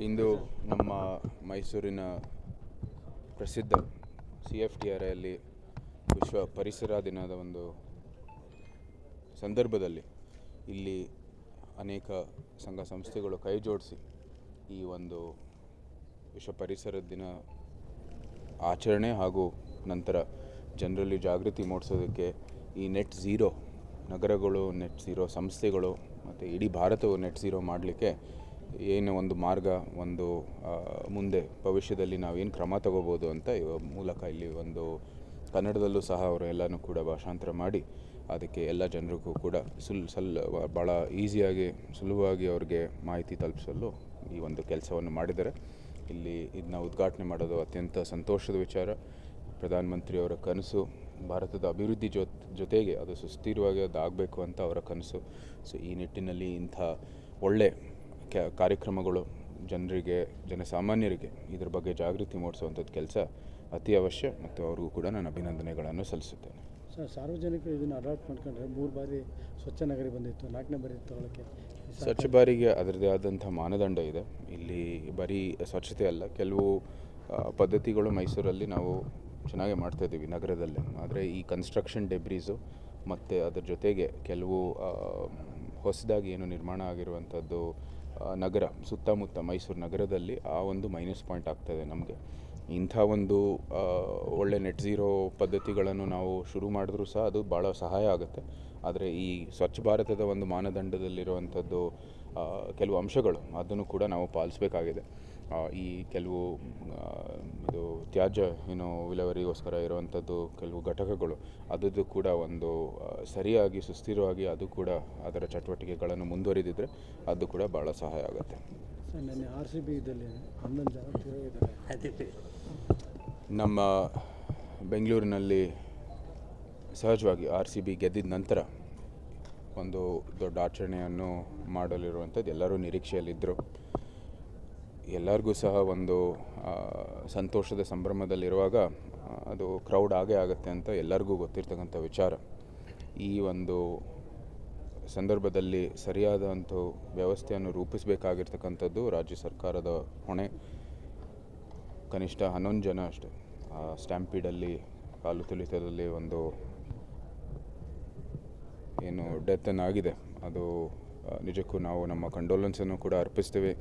ಇದು ನಮ್ಮ ಮೈಸೂರಿನ ಪ್ರಸಿದ್ಧ ಸಿ ಎಫ್ ಟಿ ಆರ್ ಐಯಲ್ಲಿ ವಿಶ್ವ ಪರಿಸರ ದಿನದ ಒಂದು ಸಂದರ್ಭದಲ್ಲಿ ಇಲ್ಲಿ ಅನೇಕ ಸಂಘ ಸಂಸ್ಥೆಗಳು ಕೈ ಜೋಡಿಸಿ ಈ ಒಂದು ವಿಶ್ವ ಪರಿಸರ ದಿನ ಆಚರಣೆ ಹಾಗೂ ನಂತರ ಜನರಲ್ಲಿ ಜಾಗೃತಿ ಮೂಡಿಸೋದಕ್ಕೆ ಈ ನೆಟ್ ಝೀರೋ ನಗರಗಳು, ನೆಟ್ ಝೀರೋ ಸಂಸ್ಥೆಗಳು ಮತ್ತು ಇಡೀ ಭಾರತವು ನೆಟ್ ಝೀರೋ ಮಾಡಲಿಕ್ಕೆ ಏನು ಒಂದು ಮಾರ್ಗ, ಒಂದು ಮುಂದೆ ಭವಿಷ್ಯದಲ್ಲಿ ನಾವೇನು ಕ್ರಮ ತಗೋಬೋದು ಅಂತ ಮೂಲಕ ಇಲ್ಲಿ ಒಂದು ಕನ್ನಡದಲ್ಲೂ ಸಹ ಅವರು ಎಲ್ಲನೂ ಕೂಡ ಭಾಷಾಂತರ ಮಾಡಿ ಅದಕ್ಕೆ ಎಲ್ಲ ಜನರಿಗೂ ಕೂಡ ಸುಲ್, ಸಲ್ ಭಾಳ ಈಸಿಯಾಗಿ, ಸುಲಭವಾಗಿ ಅವ್ರಿಗೆ ಮಾಹಿತಿ ತಲುಪಿಸಲು ಈ ಒಂದು ಕೆಲಸವನ್ನು ಮಾಡಿದ್ದಾರೆ. ಇಲ್ಲಿ ಇದನ್ನ ಉದ್ಘಾಟನೆ ಮಾಡೋದು ಅತ್ಯಂತ ಸಂತೋಷದ ವಿಚಾರ. ಪ್ರಧಾನಮಂತ್ರಿಯವರ ಕನಸು, ಭಾರತದ ಅಭಿವೃದ್ಧಿ ಜೊತೆ, ಜೊತೆಗೆ ಅದು ಸುಸ್ಥಿರವಾಗಿ ಅದು ಆಗಬೇಕು ಅಂತ ಅವರ ಕನಸು. ಸೊ, ಈ ನಿಟ್ಟಿನಲ್ಲಿ ಇಂಥ ಒಳ್ಳೆ ಕ್ಯಾ ಕಾರ್ಯಕ್ರಮಗಳು ಜನರಿಗೆ ಜನಸಾಮಾನ್ಯರಿಗೆ ಇದ್ರ ಬಗ್ಗೆ ಜಾಗೃತಿ ಮೂಡಿಸುವಂಥದ್ದು ಕೆಲಸ ಅತಿ ಅವಶ್ಯ ಮತ್ತು ಅವ್ರಿಗೂ ಕೂಡ ನಾನು ಅಭಿನಂದನೆಗಳನ್ನು ಸಲ್ಲಿಸುತ್ತೇನೆ. ಸರ್ ಸಾರ್ವಜನಿಕರು ಇದನ್ನು ಅಡಾಪ್ಟ್ ಮಾಡ್ಕೊಂಡ್ರೆ ಮೂರು ಬಾರಿ ಸ್ವಚ್ಛ ನಗರಿ ಬಂದಿತ್ತು ನಾಲ್ಕನೇ ಬಾರಿ ತಗೊಳ್ಳೋಕ್ಕೆ ಸ್ವಚ್ಛ ಬಾರಿಗೆ ಅದರದೇ ಆದಂಥ ಮಾನದಂಡ ಇದೆ. ಇಲ್ಲಿ ಬರೀ ಸ್ವಚ್ಛತೆ ಅಲ್ಲ ಕೆಲವು ಪದ್ಧತಿಗಳು ಮೈಸೂರಲ್ಲಿ ನಾವು ಚೆನ್ನಾಗಿ ಮಾಡ್ತಾ ಇದ್ದೀವಿ ನಗರದಲ್ಲೇ. ಆದರೆ ಈ ಕನ್ಸ್ಟ್ರಕ್ಷನ್ ಡೆಬ್ರೀಸು ಮತ್ತು ಅದರ ಜೊತೆಗೆ ಕೆಲವು ಹೊಸದಾಗಿ ಏನು ನಿರ್ಮಾಣ ಆಗಿರುವಂಥದ್ದು ನಗರ, ಸುತ್ತಮುತ್ತ ಮೈಸೂರು ನಗರದಲ್ಲಿ ಆ ಒಂದು ಮೈನಸ್ ಪಾಯಿಂಟ್ ಆಗ್ತದೆ ನಮಗೆ. ಇಂಥ ಒಂದು ಒಳ್ಳೆ ನೆಟ್ ಝೀರೋ ಪದ್ಧತಿಗಳನ್ನು ನಾವು ಶುರು ಮಾಡಿದ್ರೂ ಸಹ ಅದು ಭಾಳ ಸಹಾಯ ಆಗುತ್ತೆ. ಆದರೆ ಈ ಸ್ವಚ್ಛ ಭಾರತದ ಒಂದು ಮಾನದಂಡದಲ್ಲಿರುವಂಥದ್ದು ಕೆಲವು ಅಂಶಗಳು, ಅದನ್ನು ಕೂಡ ನಾವು ಪಾಲಿಸಬೇಕಾಗಿದೆ. ಈ ಕೆಲವು ಇದು ತ್ಯಾಜ್ಯ ಏನು ವಿಲೇವಾರಿಗೋಸ್ಕರ ಇರುವಂಥದ್ದು ಕೆಲವು ಘಟಕಗಳು ಅದದ್ದು ಕೂಡ ಒಂದು ಸರಿಯಾಗಿ ಸುಸ್ಥಿರವಾಗಿ ಅದು ಕೂಡ ಅದರ ಚಟುವಟಿಕೆಗಳನ್ನು ಮುಂದುವರಿದಿದ್ರೆ ಅದು ಕೂಡ ಭಾಳ ಸಹಾಯ ಆಗುತ್ತೆ. ಆರ್ ಸಿ ಬಿ ಇದ್ದಲ್ಲಿ ಹನ್ನೊಂದು ಜನ ನಮ್ಮ ಬೆಂಗಳೂರಿನಲ್ಲಿ ಸಹಜವಾಗಿ ಆರ್ ಸಿ ಬಿ ಗೆದ್ದಿದ ನಂತರ ಒಂದು ದೊಡ್ಡ ಆಚರಣೆಯನ್ನು ಮಾಡಲಿರುವಂಥದ್ದು ಎಲ್ಲರೂ ನಿರೀಕ್ಷೆಯಲ್ಲಿದ್ದರು. ಎಲ್ಲರಿಗೂ ಸಹ ಒಂದು ಸಂತೋಷದ ಸಂಭ್ರಮದಲ್ಲಿರುವಾಗ ಅದು ಕ್ರೌಡ್ ಆಗೇ ಆಗುತ್ತೆ ಅಂತ ಎಲ್ಲರಿಗೂ ಗೊತ್ತಿರ್ತಕ್ಕಂಥ ವಿಚಾರ. ಈ ಒಂದು ಸಂದರ್ಭದಲ್ಲಿ ಸರಿಯಾದಂಥ ವ್ಯವಸ್ಥೆಯನ್ನು ರೂಪಿಸಬೇಕಾಗಿರ್ತಕ್ಕಂಥದ್ದು ರಾಜ್ಯ ಸರ್ಕಾರದ ಹೊಣೆ. ಕನಿಷ್ಠ ಹನ್ನೊಂದು ಜನ ಅಷ್ಟೆ ಸ್ಟ್ಯಾಂಪೀಡಲ್ಲಿ, ಕಾಲು ತುಳಿತದಲ್ಲಿ ಒಂದು ಏನು ಡೆತ್ ಆಗಿದೆ ಅದು ನಿಜಕ್ಕೂ ನಾವು ನಮ್ಮ ಕಂಡೋಲೆನ್ಸನ್ನು ಕೂಡ ಅರ್ಪಿಸ್ತೇವೆ.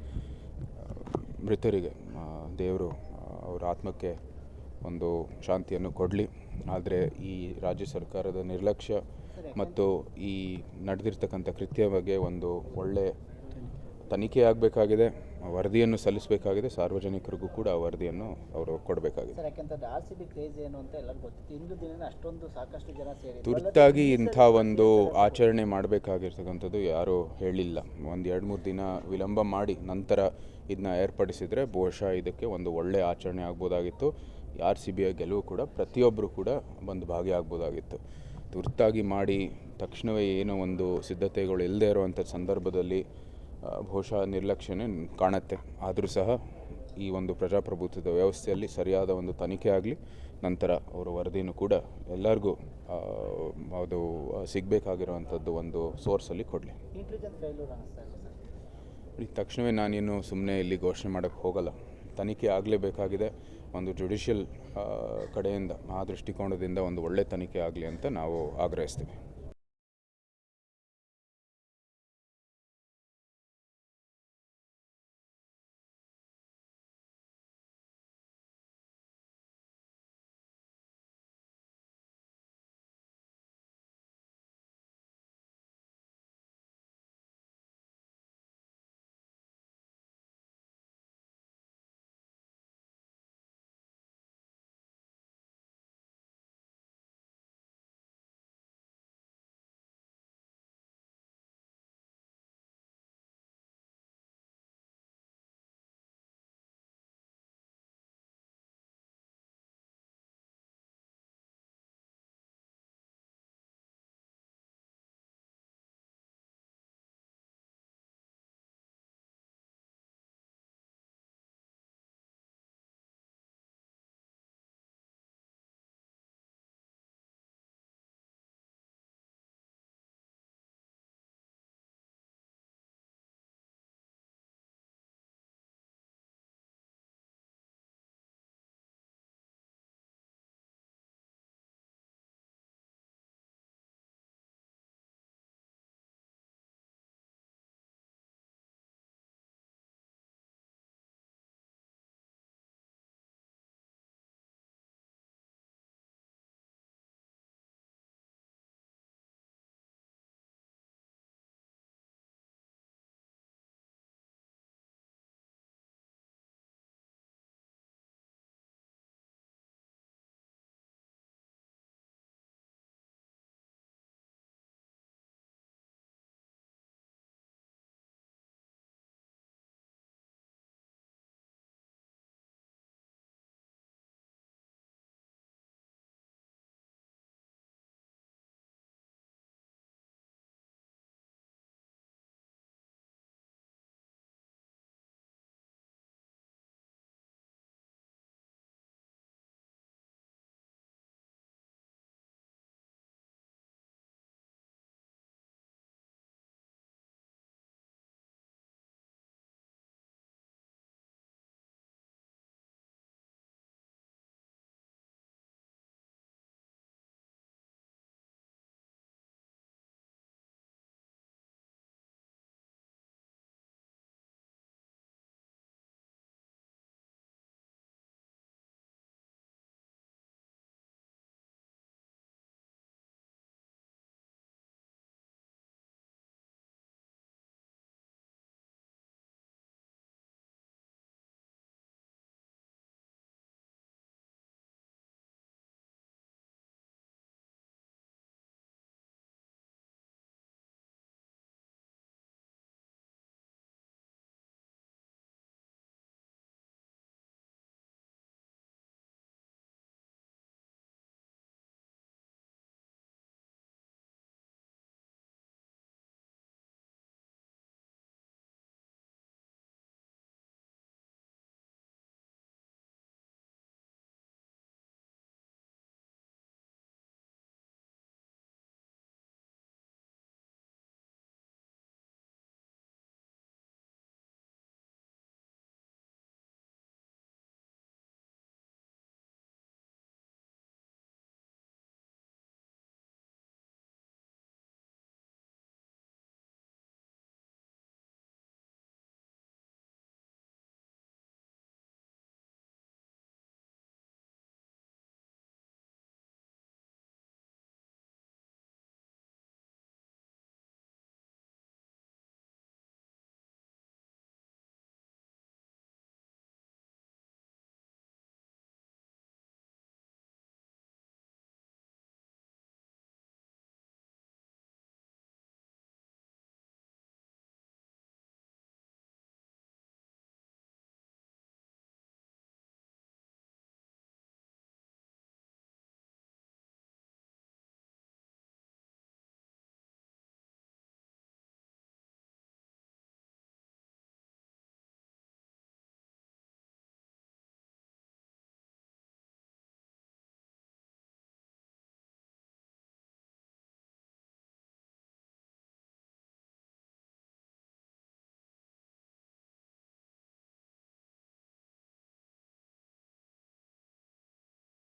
ಮೃತರಿಗೆ ದೇವರು ಅವರ ಆತ್ಮಕ್ಕೆ ಒಂದು ಶಾಂತಿಯನ್ನು ಕೊಡಲಿ. ಆದರೆ ಈ ರಾಜ್ಯ ಸರ್ಕಾರದ ನಿರ್ಲಕ್ಷ್ಯ ಮತ್ತು ಈ ನಡೆದಿರ್ತಕ್ಕಂಥ ಕೃತ್ಯ ಬಗ್ಗೆ ಒಂದು ಒಳ್ಳೆ ತನಿಖೆ ಆಗಬೇಕಾಗಿದೆ. ವರದಿಯನ್ನು ಸಲ್ಲಿಸಬೇಕಾಗಿದೆ. ಸಾರ್ವಜನಿಕರಿಗೂ ಕೂಡ ಆ ವರದಿಯನ್ನು ಅವರು ಕೊಡಬೇಕಾಗಿದೆ. ತುರ್ತಾಗಿ ಇಂಥ ಒಂದು ಆಚರಣೆ ಮಾಡಬೇಕಾಗಿರ್ತಕ್ಕಂಥದ್ದು ಯಾರೂ ಹೇಳಿಲ್ಲ. ಒಂದು ಎರಡು ಮೂರು ದಿನ ವಿಳಂಬ ಮಾಡಿ ನಂತರ ಇದನ್ನ ಏರ್ಪಡಿಸಿದರೆ ಬಹುಶಃ ಇದಕ್ಕೆ ಒಂದು ಒಳ್ಳೆಯ ಆಚರಣೆ ಆಗ್ಬೋದಾಗಿತ್ತು. ಆರ್ ಸಿ ಬಿಯ ಗೆಲುವು ಕೂಡ ಪ್ರತಿಯೊಬ್ಬರು ಕೂಡ ಒಂದು ಭಾಗಿಯಾಗ್ಬೋದಾಗಿತ್ತು. ತುರ್ತಾಗಿ ಮಾಡಿ ತಕ್ಷಣವೇ ಏನೋ ಒಂದು ಸಿದ್ಧತೆಗಳು ಇಲ್ಲದೆ ಇರುವಂಥ ಸಂದರ್ಭದಲ್ಲಿ ಬಹುಶಃ ನಿರ್ಲಕ್ಷ್ಯನೇ ಕಾಣುತ್ತೆ. ಆದರೂ ಸಹ ಈ ಒಂದು ಪ್ರಜಾಪ್ರಭುತ್ವದ ವ್ಯವಸ್ಥೆಯಲ್ಲಿ ಸರಿಯಾದ ಒಂದು ತನಿಖೆ ಆಗಲಿ, ನಂತರ ಅವರ ವರದಿನೂ ಕೂಡ ಎಲ್ಲರಿಗೂ ಅದು ಸಿಗಬೇಕಾಗಿರುವಂಥದ್ದು ಒಂದು ಸೋರ್ಸಲ್ಲಿ ಕೊಡಲಿ ಇಂಟೆಲಿಜೆನ್ಸ್ ಫೇಲ್ಯೂರ್ ಅನ್ನಿಸ್ತಾ ಇಲ್ಲ ಸರ್ ಈ ತಕ್ಷಣವೇ ನಾನೇನು ಸುಮ್ಮನೆ ಇಲ್ಲಿ ಘೋಷಣೆ ಮಾಡೋಕ್ಕೆ ಹೋಗಲ್ಲ. ತನಿಖೆ ಆಗಲೇಬೇಕಾಗಿದೆ ಒಂದು ಜುಡಿಷಿಯಲ್ ಕಡೆಯಿಂದ, ಆ ದೃಷ್ಟಿಕೋನದಿಂದ ಒಂದು ಒಳ್ಳೆ ತನಿಖೆ ಆಗಲಿ ಅಂತ ನಾವು ಆಗ್ರಹಿಸ್ತೀವಿ.